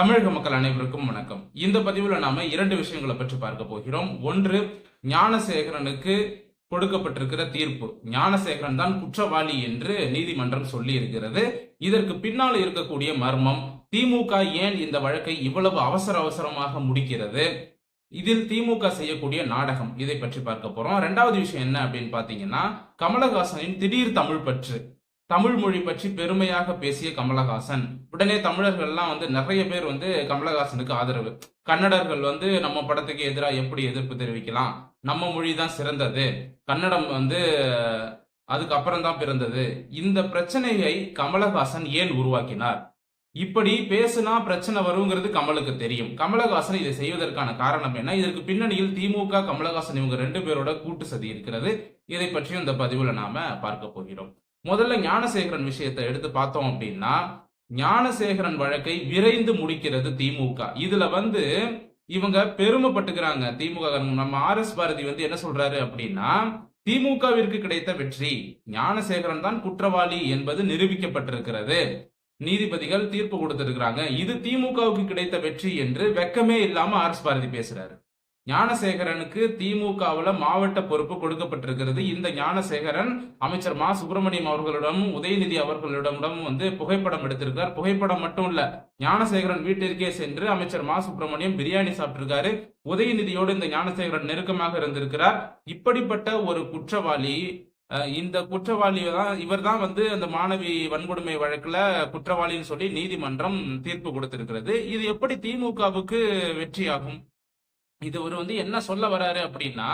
தமிழக மக்கள் அனைவருக்கும் வணக்கம். இந்த பதிவில் நாம இரண்டு விஷயங்களை பற்றி பார்க்க போகிறோம். ஒன்று ஞானசேகரனுக்கு கொடுக்கப்பட்டிருக்கிற தீர்ப்பு. ஞானசேகரன் தான் குற்றவாளி என்று நீதிமன்றம் சொல்லி இருக்கிறது இதற்கு பின்னால் இருக்கக்கூடிய மர்மம் திமுக ஏன் இந்த வழக்கை இவ்வளவு அவசர அவசரமாக முடிக்கிறது? இதில் திமுக செய்யக்கூடிய நாடகம் இதை பற்றி பார்க்க போறோம். ரெண்டாவது விஷயம் என்ன அப்படின்னு பாத்தீங்கன்னா கமலஹாசனின் திடீர் தமிழ் பற்று. தமிழ் மொழி பற்றி பெருமையாக பேசிய கமலஹாசன். உடனே தமிழர்கள்லாம் வந்து நிறைய பேர் வந்து கமலஹாசனுக்கு ஆதரவு. கன்னடர்கள் வந்து நம்ம படத்துக்கு எதிராக எப்படி எதிர்ப்பு தெரிவிக்கலாம்? நம்ம மொழி தான் சிறந்தது. கன்னடம் வந்து அதுக்கப்புறம் தான் பிறந்தது. இந்த பிரச்சனையை கமலஹாசன் ஏன் உருவாக்கினார்? இப்படி பேசுனா பிரச்சனை வருங்கிறது கமலுக்கு தெரியும். கமலஹாசன் இதை செய்வதற்கான காரணம் என்ன? இதற்கு பின்னணியில் திமுக கமலஹாசன் இவங்க ரெண்டு பேரோட கூட்டு சதி இருக்கிறது. இதை பற்றியும் இந்த பதிவுல நாம பார்க்க போகிறோம். முதல்ல ஞானசேகரன் விஷயத்தை எடுத்து பார்த்தோம் அப்படின்னா ஞானசேகரன் வழக்கை விரைந்து முடிக்கிறது திமுக. இதுல வந்து இவங்க பெருமைப்பட்டுக்கிறாங்க திமுக நம்ம ஆர் எஸ் பாரதி வந்து என்ன சொல்றாரு அப்படின்னா திமுகவிற்கு கிடைத்த வெற்றி ஞானசேகரன் தான் குற்றவாளி என்பது நிரூபிக்கப்பட்டிருக்கிறது. நீதிபதிகள் தீர்ப்பு கொடுத்திருக்கிறாங்க. இது திமுகவுக்கு கிடைத்த வெற்றி என்று வெக்கமே இல்லாம ஆர் எஸ் பாரதி பேசுறாரு. ஞானசேகரனுக்கு திமுகவுல மாவட்ட பொறுப்பு கொடுக்கப்பட்டிருக்கிறது. இந்த ஞானசேகரன் அமைச்சர் மா. சுப்பிரமணியம் அவர்களிடமும் உதயநிதி அவர்களிடமும் வந்து புகைப்படம் எடுத்திருக்கார். புகைப்படம் மட்டும் இல்ல ஞானசேகரன் வீட்டிற்கே சென்று அமைச்சர் மா. சுப்பிரமணியம் பிரியாணி சாப்பிட்டிருக்காரு. உதயநிதியோடு இந்த ஞானசேகரன் நெருக்கமாக இருந்திருக்கிறார். இப்படிப்பட்ட ஒரு குற்றவாளி இந்த குற்றவாளி தான் இவர் தான் வந்து அந்த மாணவி வன்கொடுமை வழக்குல குற்றவாளின்னு சொல்லி நீதிமன்றம் தீர்ப்பு கொடுத்திருக்கிறது. இது எப்படி திமுகவுக்கு வெற்றியாகும்? இது ஒரு வந்து என்ன சொல்ல வராரு அப்படின்னா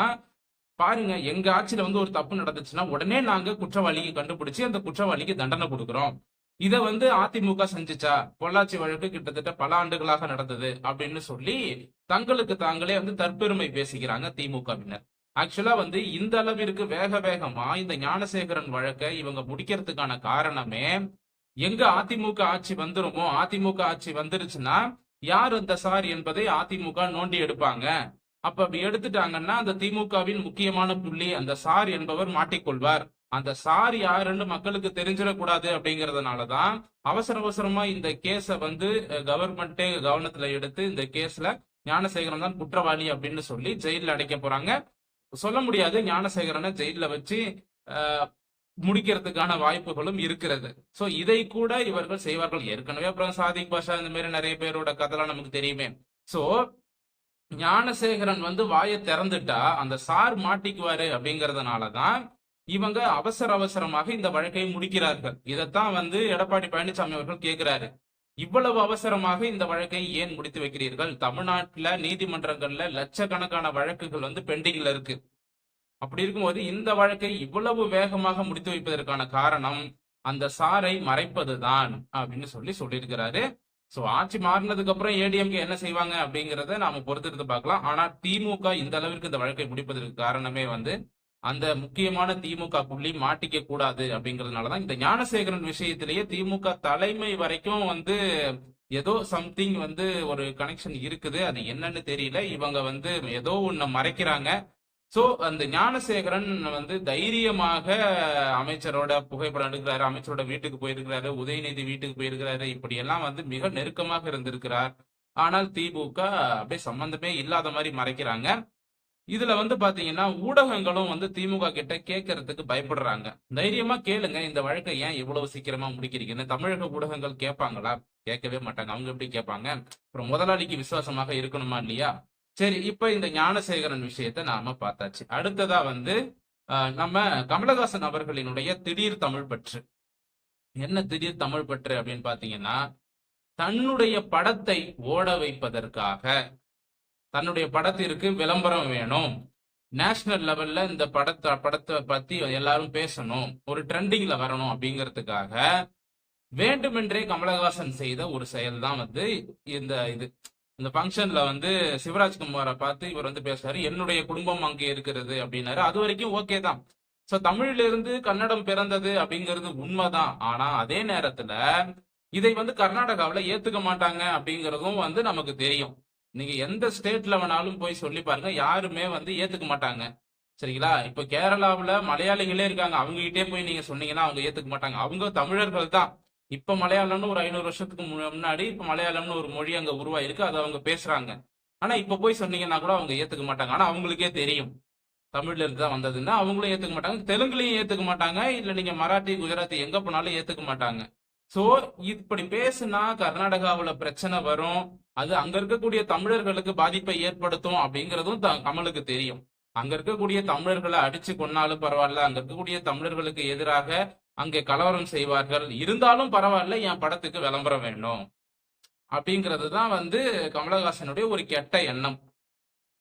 பாருங்க எங்க ஆட்சியில வந்து ஒரு தப்பு நடந்துச்சுன்னா உடனே நாங்க குற்றவாளியை கண்டுபிடிச்சு அந்த குற்றவாளிக்கு தண்டனை கொடுக்குறோம். இதை வந்து அதிமுக செஞ்சுச்சா? பொள்ளாச்சி வழக்கு கிட்டத்தட்ட பல ஆண்டுகளாக நடந்தது அப்படின்னு சொல்லி தங்களுக்கு தாங்களே வந்து தற்பெருமை பேசிக்கிறாங்க திமுகவினர். ஆக்சுவலா வந்து இந்த அளவிற்கு வேக வேகமா இந்த ஞானசேகரன் வழக்கை இவங்க முடிக்கிறதுக்கான காரணமே எங்க அதிமுக ஆட்சி வந்துருமோ அதிமுக ஆட்சி வந்துருச்சுன்னா யார் அந்த சார் என்பதை அதிமுக நோண்டி எடுப்பாங்க? அப்ப அப்படி எடுத்துட்டாங்கன்னா அந்த திமுகவின் முக்கியமான புள்ளி அந்த சார் என்பவர் மாட்டிக்கொள்வார். அந்த சார் யாருன்னு மக்களுக்கு தெரிஞ்சிடக்கூடாது அப்படிங்கறதுனாலதான் அவசர அவசரமா இந்த கேஸ வந்து கவர்மெண்டே கவனத்துல எடுத்து இந்த கேஸ்ல ஞானசேகரன் தான் குற்றவாளி அப்படின்னு சொல்லி ஜெயில அடைக்க போறாங்க. சொல்ல முடியாது ஞானசேகரனை ஜெயில வச்சு முடிக்கிறதுக்கான வாய்ப்புகளும் இருக்கிறது. சோ இதை கூட இவர்கள் செய்வார்கள். ஏற்கனவே அப்புறம் சாதிக் பாஷா இந்த மாதிரி நிறைய பேரோட கதைலாம் நமக்கு தெரியுமே. சோ ஞானசேகரன் வந்து வாயை திறந்துட்டா அந்த சார் மாட்டிக்குவாரு அப்படிங்கறதுனாலதான் இவங்க அவசர அவசரமாக இந்த வழக்கை முடிக்கிறார்கள். இதைத்தான் வந்து எடப்பாடி பழனிசாமி அவர்கள் கேட்கிறாரு இவ்வளவு அவசரமாக இந்த வழக்கை ஏன் முடித்து வைக்கிறீர்கள்? தமிழ்நாட்டுல நீதிமன்றங்கள்ல லட்சக்கணக்கான வழக்குகள் வந்து பெண்டிங்ல இருக்கு. அப்படி இருக்கும்போது இந்த வழக்கை இவ்வளவு வேகமாக முடித்து வைப்பதற்கான காரணம் அந்த சாரை மறைப்பதுதான் அப்படின்னு சொல்லி சொல்லியிருக்கிறாரு. சோ ஆட்சி மாறினதுக்கு அப்புறம் ஏடிஎம்கே என்ன செய்வாங்க அப்படிங்கறத நாம பொறுத்திருந்து பார்க்கலாம். ஆனா திமுக இந்த அளவிற்கு இந்த வழக்கை முடிப்பதற்கு காரணமே வந்து அந்த முக்கியமான திமுக புள்ளி மாட்டிக்க கூடாது அப்படிங்கறதுனாலதான் இந்த ஞானசேகரன் விஷயத்திலேயே திமுக தலைமை வரைக்கும் வந்து ஏதோ சம்திங் வந்து ஒரு கனெக்ஷன் இருக்குது. அது என்னன்னு தெரியல. இவங்க வந்து ஏதோ ஒண்ணு மறைக்கிறாங்க. சோ அந்த ஞானசேகரன் வந்து தைரியமாக அமைச்சரோட புகைப்படம் எடுக்கிறாரு அமைச்சரோட வீட்டுக்கு போயிருக்கிறாரு உதயநிதி வீட்டுக்கு போயிருக்கிறாரு. இப்படி எல்லாம் வந்து மிக நெருக்கமாக இருந்திருக்கிறார். ஆனால் திமுக அப்படியே சம்பந்தமே இல்லாத மாதிரி மறைக்கிறாங்க. இதுல வந்து பாத்தீங்கன்னா ஊடகங்களும் வந்து திமுக கிட்ட கேட்கறதுக்கு பயப்படுறாங்க. தைரியமா கேளுங்க இந்த வழக்கை ஏன் இவ்வளவு சீக்கிரமா முடிக்கிறீங்கன்னு தமிழக ஊடகங்கள் கேட்பாங்களா? கேட்கவே மாட்டாங்க. அவங்க எப்படி கேட்பாங்க? அப்புறம் முதலாளிக்கு விசுவாசமாக இருக்கணுமா இல்லையா? சரி இப்ப இந்த ஞானசேகரன் விஷயத்த நாம பார்த்தாச்சு. அடுத்ததா வந்து நம்ம கமலஹாசன் அவர்களினுடைய திடீர் தமிழ் பற்று. என்ன திடீர் தமிழ் பற்று அப்படின்னு பாத்தீங்கன்னா தன்னுடைய படத்தை ஓட வைப்பதற்காக. தன்னுடைய படத்திற்கு விளம்பரம் வேணும். நேஷனல் லெவல்ல இந்த படத்தை படத்தை பத்தி எல்லாரும் பேசணும். ஒரு ட்ரெண்டிங்ல வரணும் அப்படிங்கிறதுக்காக வேண்டுமென்றே கமலஹாசன் செய்த ஒரு செயல் தான் வந்து இந்த இது. இந்த ஃபங்க்ஷன்ல வந்து சிவராஜ்குமாரை பார்த்து இவர் வந்து பேசுறாரு என்னுடைய குடும்பம் அங்கே இருக்கிறது அப்படின்னாரு. அது வரைக்கும் ஓகே தான். சோ தமிழ்ல இருந்து கன்னடம் பிறந்தது அப்படிங்கிறது உண்மைதான். ஆனா அதே நேரத்துல இதை வந்து கர்நாடகாவில ஏத்துக்க மாட்டாங்க அப்படிங்கிறதும் வந்து நமக்கு தெரியும். நீங்க எந்த ஸ்டேட்ல வேணாலும் போய் சொல்லி பாருங்க. யாருமே வந்து ஏத்துக்க மாட்டாங்க. சரிங்களா? இப்ப கேரளாவில மலையாளிகளே இருக்காங்க. அவங்க கிட்டே போய் நீங்க சொன்னீங்கன்னா அவங்க ஏத்துக்க மாட்டாங்க. அவங்க தமிழர்கள் தான். இப்ப மலையாளம்னு ஒரு ஐநூறு வருஷத்துக்கு மு- முன்னாடி இப்ப மலையாளம்னு ஒரு மொழி அங்க உருவாயிருக்கு அதை அவங்க பேசுறாங்க. ஆனா இப்ப போய் சொன்னீங்கன்னா கூட அவங்க ஏத்துக்க மாட்டாங்க. ஆனா அவங்களுக்கே தெரியும். தமிழ்ல இருந்து தான் வந்ததுன்னா அவங்களும் ஏத்துக்க மாட்டாங்க. தெலுங்குலையும் ஏத்துக்க மாட்டாங்க. இல்ல நீங்க மராட்டி குஜராத்தி எங்க போனாலும் ஏத்துக்க மாட்டாங்க. சோ இப்படி பேசுனா கர்நாடகாவுல பிரச்சனை வரும். அது அங்க இருக்கக்கூடிய தமிழர்களுக்கு பாதிப்பை ஏற்படுத்தும் அப்படிங்கறதும் த- கமலுக்கு தெரியும். அங்க இருக்கக்கூடிய தமிழர்களை அடிச்சு கொன்னாலும் பரவாயில்ல. அங்க இருக்கக்கூடிய தமிழர்களுக்கு எதிராக அங்கே கலவரம் செய்வார்கள். இருந்தாலும் பரவாயில்ல என் படத்துக்கு விளம்பரம் வேணும். அப்படிங்கிறது தான் வந்து கமலஹாசனுடைய ஒரு கெட்ட எண்ணம்.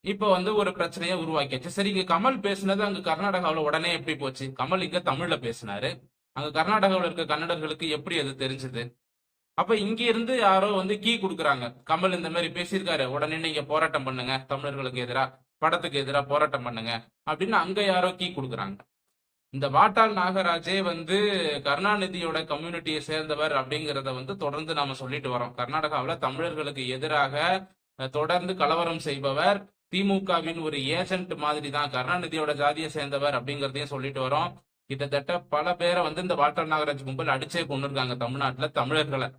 இப்போ வந்து ஒரு பிரச்சனையை உருவாக்கியாச்சு. சரி இங்க கமல் பேசுனது அங்க கர்நாடகாவில் உடனே எப்படி போச்சு? கமல் இங்க தமிழ்ல பேசினாரு. அங்க கர்நாடகாவில் இருக்க கன்னடர்களுக்கு எப்படி அது தெரிஞ்சது? அப்ப இங்க இருந்து யாரோ வந்து கீ கொடுக்குறாங்க. கமல் இந்த மாதிரி பேசியிருக்காரு. உடனே நீங்க போராட்டம் பண்ணுங்க. தமிழர்களுக்கு எதிராக படத்துக்கு எதிராக போராட்டம் பண்ணுங்க. அப்படின்னு அங்க யாரோ கீ கொடுக்குறாங்க. இந்த வாட்டாள் நாகராஜே வந்து கருணாநிதியோட கம்யூனிட்டியை சேர்ந்தவர் அப்படிங்கிறத வந்து தொடர்ந்து நாம சொல்லிட்டு வரோம். கர்நாடகாவில் தமிழர்களுக்கு எதிராக தொடர்ந்து கலவரம் செய்பவர் திமுகவின் ஒரு ஏஜென்ட் மாதிரி தான் கருணாநிதியோட ஜாதியை சேர்ந்தவர் அப்படிங்கிறதையும் சொல்லிட்டு வரோம். கிட்டத்தட்ட பல பேரை வந்து இந்த வாட்டாள் நாகராஜ் கும்பல் அடிச்சே கொண்டு இருக்காங்க தமிழ்நாட்டுல தமிழர்களை.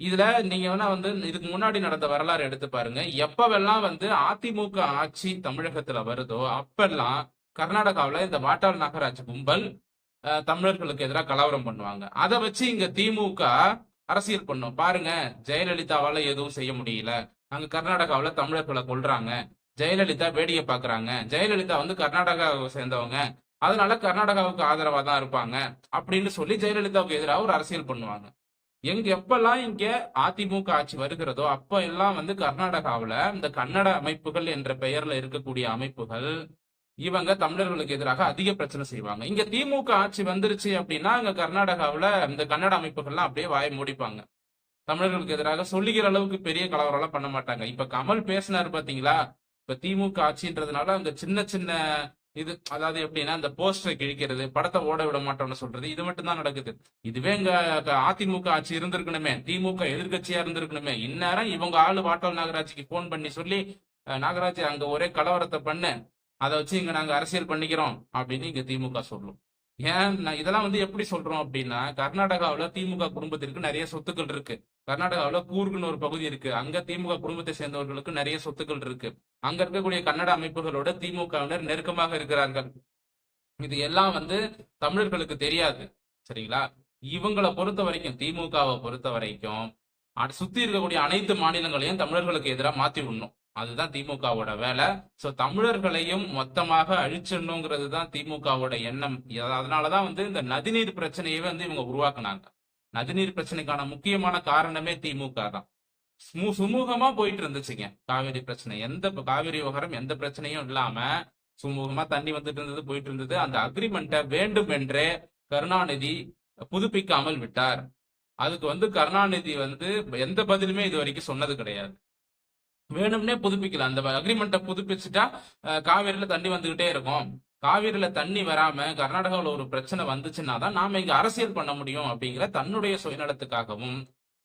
இதுல நீங்க வேணா வந்து இதுக்கு முன்னாடி நடந்த வரலாறு எடுத்து பாருங்க. எப்பவெல்லாம் வந்து அதிமுக ஆட்சி தமிழகத்துல வருதோ அப்பெல்லாம் கர்நாடகாவில் இந்த வாட்டாள் நாகராஜ் கும்பல் தமிழர்களுக்கு எதிராக கலவரம் பண்ணுவாங்க. அதை வச்சு இங்க திமுக அரசியல் பண்ணும். பாருங்க ஜெயலலிதாவால எதுவும் செய்ய முடியல. அங்க கர்நாடகாவில் தமிழர்களை கொள்றாங்க ஜெயலலிதா வேடிக்கை பாக்குறாங்க. ஜெயலலிதா வந்து கர்நாடகாவை சேர்ந்தவங்க. அதனால கர்நாடகாவுக்கு ஆதரவா தான் இருப்பாங்க. அப்படின்னு சொல்லி ஜெயலலிதாவுக்கு எதிராக ஒரு அரசியல் பண்ணுவாங்க. எங்க எப்பெல்லாம் இங்க அதிமுக ஆட்சி வருகிறதோ அப்ப எல்லாம் வந்து கர்நாடகாவில் இந்த கன்னட அமைப்புகள் என்ற பெயர்ல இருக்கக்கூடிய அமைப்புகள் இவங்க தமிழர்களுக்கு எதிராக அதிக பிரச்சனை செய்வாங்க. இங்க திமுக ஆட்சி வந்துருச்சு அப்படின்னா அங்க கர்நாடகாவில இந்த கன்னட அமைப்புகள்லாம் அப்படியே வாயை மூடிப்பாங்க. தமிழர்களுக்கு எதிராக சொல்லுகிற அளவுக்கு பெரிய கலவரம் எல்லாம் பண்ண மாட்டாங்க. இப்ப கமல் பேசினாரு பாத்தீங்களா? இப்ப திமுக ஆட்சின்றதுனால அங்க சின்ன சின்ன இது அதாவது எப்படின்னா இந்த போஸ்டரை கிழிக்கிறது படத்தை ஓட விட மாட்டோம்னு சொல்றது இது மட்டும் தான் நடக்குது. இதுவே இங்க அதிமுக ஆட்சி இருந்திருக்கணுமே திமுக எதிர்க்கட்சியா இருந்திருக்கணுமே இந்நேரம் இவங்க ஆளு வாட்டல் நாகராஜுக்கு போன் பண்ணி சொல்லி நாகராஜ் அங்க ஒரே கலவரத்தை பண்ணு. அதை வச்சு இங்க நாங்க அரசியல் பண்ணிக்கிறோம் அப்படின்னு இங்க திமுக சொல்லும். ஏன் நான் இதெல்லாம் வந்து எப்படி சொல்றோம் அப்படின்னா கர்நாடகாவில் திமுக குடும்பத்திற்கு நிறைய சொத்துக்கள் இருக்கு. கர்நாடகாவில் கூர்குன்னு ஒரு பகுதி இருக்கு. அங்க திமுக குடும்பத்தை சேர்ந்தவர்களுக்கு நிறைய சொத்துக்கள் இருக்கு. அங்க இருக்கக்கூடிய கன்னட அமைப்புகளோட திமுகவினர் நெருக்கமாக இருக்கிறார்கள். இது எல்லாம் வந்து தமிழர்களுக்கு தெரியாது. சரிங்களா? இவங்களை பொறுத்த வரைக்கும் திமுகவை பொறுத்த வரைக்கும் சுத்தி இருக்கக்கூடிய அனைத்து மாநிலங்களையும் தமிழர்களுக்கு எதிராக மாத்தி விடணும். அதுதான் திமுகவோட வேலை. ஸோ தமிழர்களையும் மொத்தமாக அழிச்சிடணுங்கிறது தான் திமுகவோட எண்ணம். அதனாலதான் வந்து இந்த நதிநீர் பிரச்சனையை வந்து இவங்க உருவாக்குனாங்க. நதிநீர் பிரச்சனைக்கான முக்கியமான காரணமே திமுக தான். சுமூகமா போயிட்டு இருந்துச்சுங்க காவிரி பிரச்சனை. எந்த காவேரி காவிரி விவகாரம் எந்த பிரச்சனையும் இல்லாம சுமூகமா தண்ணி வந்துட்டு இருந்தது போயிட்டு இருந்தது. அந்த அக்ரிமெண்ட்டை வேண்டும் என்றே கருணாநிதி புதுப்பிக்காமல் விட்டார். அதுக்கு வந்து கருணாநிதி வந்து எந்த பதிலுமே இது வரைக்கும் சொன்னது கிடையாது. வேணும்னே புதுப்பிக்கலாம் அந்த அக்ரிமெண்ட்டை புதுப்பிச்சுட்டா காவேரியில தண்ணி வந்துகிட்டே இருக்கும். காவிரியில தண்ணி வராம கர்நாடகாவில் ஒரு பிரச்சனை வந்துச்சுன்னா தான் நாம இங்க அரசியல் பண்ண முடியும் அப்படிங்கிற தன்னுடைய சுயநலத்துக்காகவும்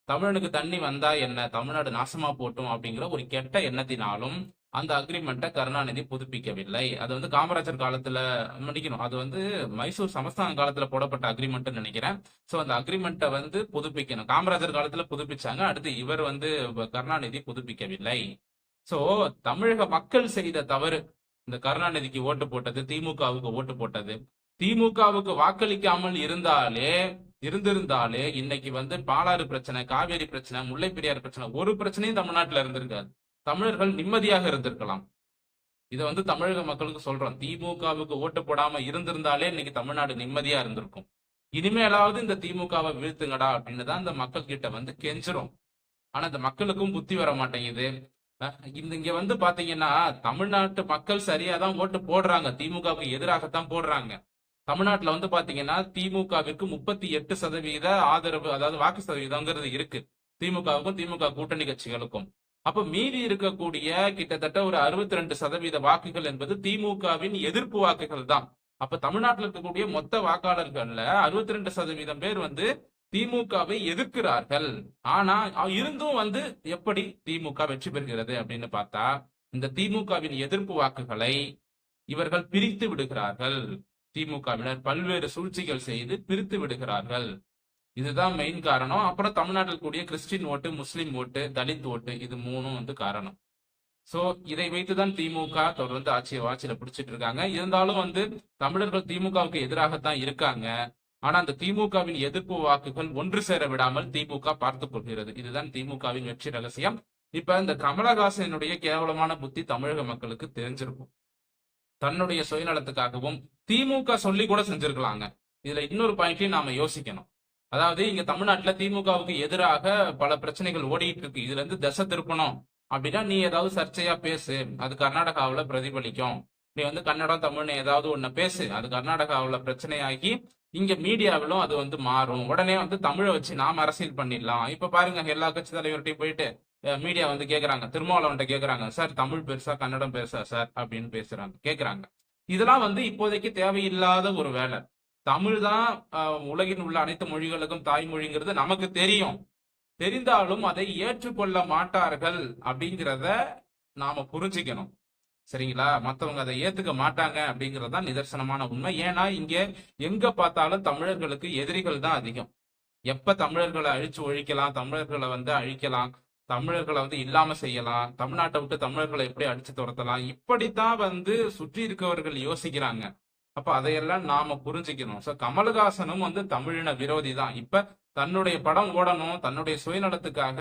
தமிழனுக்கு தண்ணி வந்தா என்ன தமிழ்நாடு நாசமா போட்டும் அப்படிங்கிற ஒரு கெட்ட எண்ணத்தினாலும் அந்த அக்ரிமெண்ட்டை கருணாநிதி புதுப்பிக்கவில்லை. அது வந்து காமராஜர் காலத்துல மன்னிக்கணும். அது வந்து மைசூர் சமஸ்தான காலத்துல போடப்பட்ட அக்ரிமெண்ட் நினைக்கிறேன். சோ அந்த அக்ரிமெண்ட்டை வந்து புதுப்பிக்கணும். காமராஜர் காலத்துல புதுப்பிச்சாங்க. அடுத்து இவர் வந்து கருணாநிதி புதுப்பிக்கவில்லை. சோ தமிழக மக்கள் செய்த தவறு. இந்த கருணாநிதிக்கு ஓட்டு போட்டது திமுகவுக்கு ஓட்டு போட்டது. திமுகவுக்கு வாக்களிக்காமல் இருந்தாலே இருந்திருந்தாலே இன்னைக்கு வந்து பாலாறு பிரச்சனை காவேரி பிரச்சனை முல்லை பெரியார் பிரச்சனை ஒரு பிரச்சனையும் தமிழ்நாட்டுல இருந்திருக்காது. தமிழர்கள் நிம்மதியாக இருந்திருக்கலாம். இதை வந்து தமிழக மக்களுக்கு சொல்றோம் திமுகவுக்கு ஓட்டு போடாம இருந்திருந்தாலே இன்னைக்கு தமிழ்நாடு நிம்மதியா இருந்திருக்கும். இனிமேலாவது இந்த திமுகவை வீழ்த்துங்கடா அப்படின்னு தான் இந்த மக்கள் கிட்ட வந்து கெஞ்சுறோம். ஆனா இந்த மக்களுக்கும் புத்தி வர மாட்டேங்குது. இந்த இங்க வந்து பாத்தீங்கன்னா தமிழ்நாட்டு மக்கள் சரியா தான் ஓட்டு போடுறாங்க. திமுகவுக்கு எதிராகத்தான் போடுறாங்க. தமிழ்நாட்டுல வந்து பாத்தீங்கன்னா திமுகவிற்கு முப்பத்தி எட்டு சதவீத ஆதரவு அதாவது வாக்கு சதவீதங்கிறது இருக்கு. திமுகவுக்கும் திமுக கூட்டணி கட்சிகளுக்கும். அப்ப மீதி இருக்கக்கூடிய கிட்டத்தட்ட ஒரு அறுபத்தி ரெண்டு சதவீத வாக்குகள் என்பது திமுகவின் எதிர்ப்பு வாக்குகள் தான். அப்ப தமிழ்நாட்டில் இருக்கக்கூடிய மொத்த வாக்காளர்கள்ல அறுபத்தி ரெண்டு சதவீதம் பேர் வந்து திமுகவை எதிர்க்கிறார்கள். ஆனா இருந்தும் வந்து எப்படி திமுக வெற்றி பெறுகிறது அப்படின்னு பார்த்தா இந்த திமுகவின் எதிர்ப்பு வாக்குகளை இவர்கள் பிரித்து விடுகிறார்கள். திமுகவினர் பல்வேறு சூழ்ச்சிகள் செய்து பிரித்து விடுகிறார்கள். இதுதான் மெயின் காரணம். அப்புறம் தமிழ்நாட்டில் கூடிய கிறிஸ்டின் ஓட்டு முஸ்லீம் ஓட்டு தலித் ஓட்டு இது மூணும் வந்து காரணம். சோ இதை வைத்துதான் திமுக தொடர்ந்து ஆட்சியை ஆட்சியில பிடிச்சிட்டு இருக்காங்க. இருந்தாலும் வந்து தமிழர்கள் திமுகவுக்கு எதிராகத்தான் இருக்காங்க. ஆனா அந்த திமுகவின் எதிர்ப்பு வாக்குகள் ஒன்று சேர விடாமல் திமுக பார்த்து கொள்கிறது. இதுதான் திமுகவின் வெற்றி ரகசியம். இப்ப இந்த கமலஹாசனுடைய கேவலமான புத்தி தமிழக மக்களுக்கு தெரிஞ்சிருக்கும். தன்னுடைய சுயநலத்துக்காகவும் திமுக சொல்லி கூட செஞ்சிருக்கலாங்க. இதுல இன்னொரு பாயிண்டையும் நாம யோசிக்கணும். அதாவது இங்க தமிழ்நாட்டுல திமுகவுக்கு எதிராக பல பிரச்சனைகள் ஓடிட்டு இருக்கு. இதுல இருந்து திசை திருப்பணும். அப்படின்னா நீ ஏதாவது சர்ச்சையா பேசு. அது கர்நாடகாவில் பிரதிபலிக்கும். நீ வந்து கன்னடம் தமிழ்னு ஏதாவது ஒன்று பேசு. அது கர்நாடகாவுல பிரச்சனையாகி இங்க மீடியாவிலும் அது வந்து மாறும். உடனே வந்து தமிழை வச்சு நாம அரசியல் பண்ணிடலாம். இப்ப பாருங்க எல்லா கட்சி தலைவர்கிட்டையும் போயிட்டு மீடியா வந்து கேக்குறாங்க. திருமாவளவன்ட்ட கேக்குறாங்க. சார் தமிழ் பெருசா கன்னடம் பெருசா சார்? அப்படின்னு பேசுறாங்க. கேக்குறாங்க. இதெல்லாம் வந்து இப்போதைக்கு தேவையில்லாத ஒரு வேலை. தமிழ் தான் உலகின் உள்ள அனைத்து மொழிகளுக்கும் தாய்மொழிங்கிறது நமக்கு தெரியும். தெரிந்தாலும் அதை ஏற்றுக்கொள்ள மாட்டார்கள் அப்படிங்கிறத நாம புரிஞ்சுக்கணும். சரிங்களா? மற்றவங்க அதை ஏத்துக்க மாட்டாங்க அப்படிங்கிறது தான் நிதர்சனமான உண்மை. ஏன்னா இங்க எங்க பார்த்தாலும் தமிழர்களுக்கு எதிரிகள் தான் அதிகம். எப்ப தமிழர்களை அழிச்சு ஒழிக்கலாம் தமிழர்களை வந்து அழிக்கலாம் தமிழர்களை வந்து இல்லாம செய்யலாம் தமிழ்நாட்டை விட்டு தமிழர்களை எப்படி அடிச்சு துரத்தலாம் இப்படித்தான் வந்து சுற்றி இருக்கவர்கள் யோசிக்கிறாங்க. அப்ப அதையெல்லாம் நாம புரிஞ்சுக்கணும். சோ கமலஹாசனும் வந்து தமிழின விரோதி தான். இப்ப தன்னுடைய படம் ஓடணும் தன்னுடைய சுயநலத்துக்காக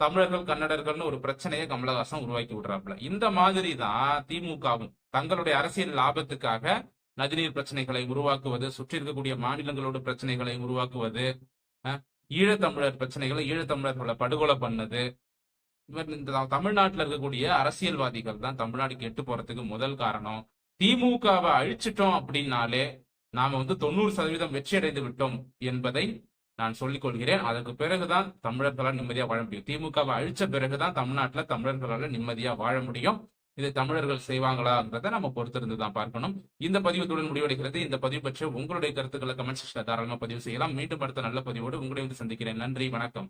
தமிழர்கள் கன்னடர்கள்னு ஒரு பிரச்சனையை கமலஹாசன் உருவாக்கி விடுறாப்புல. இந்த மாதிரி தான் திமுகவும் தங்களுடைய அரசியல் லாபத்துக்காக நதிநீர் பிரச்சனைகளை உருவாக்குவது சுற்றி இருக்கக்கூடிய மாநிலங்களோட பிரச்சனைகளை உருவாக்குவது ஈழத்தமிழர் பிரச்சனைகளை ஈழத்தமிழர்களை படுகொலை பண்ணது. இவர் இந்த தமிழ்நாட்டில் இருக்கக்கூடிய அரசியல்வாதிகள் தான் தமிழ்நாடு கெட்டு போறதுக்கு முதல் காரணம். திமுகவை அழிச்சிட்டோம் அப்படின்னாலே நாம வந்து தொண்ணூறு சதவீதம் வெற்றி அடைந்து விட்டோம் என்பதை நான் சொல்லிக் கொள்கிறேன். அதற்கு பிறகுதான் தமிழர்களால் நிம்மதியா வாழ முடியும். திமுகவை அழிச்ச பிறகுதான் தமிழ்நாட்டுல தமிழர்களால நிம்மதியா வாழ முடியும். இதை தமிழர்கள் செய்வாங்களாங்கிறத நம்ம பொறுத்திருந்து தான் பார்க்கணும். இந்த பதிவத்துடன் முடிவடைகிறது. இந்த பதிவு பற்றி உங்களுடைய கருத்துக்களை கமெண்ட் செக்ஷன்ல தாராளமாக பதிவு செய்யலாம். மீண்டும் அடுத்த நல்ல பதிவோடு உங்களை வந்து சந்திக்கிறேன். நன்றி. வணக்கம்.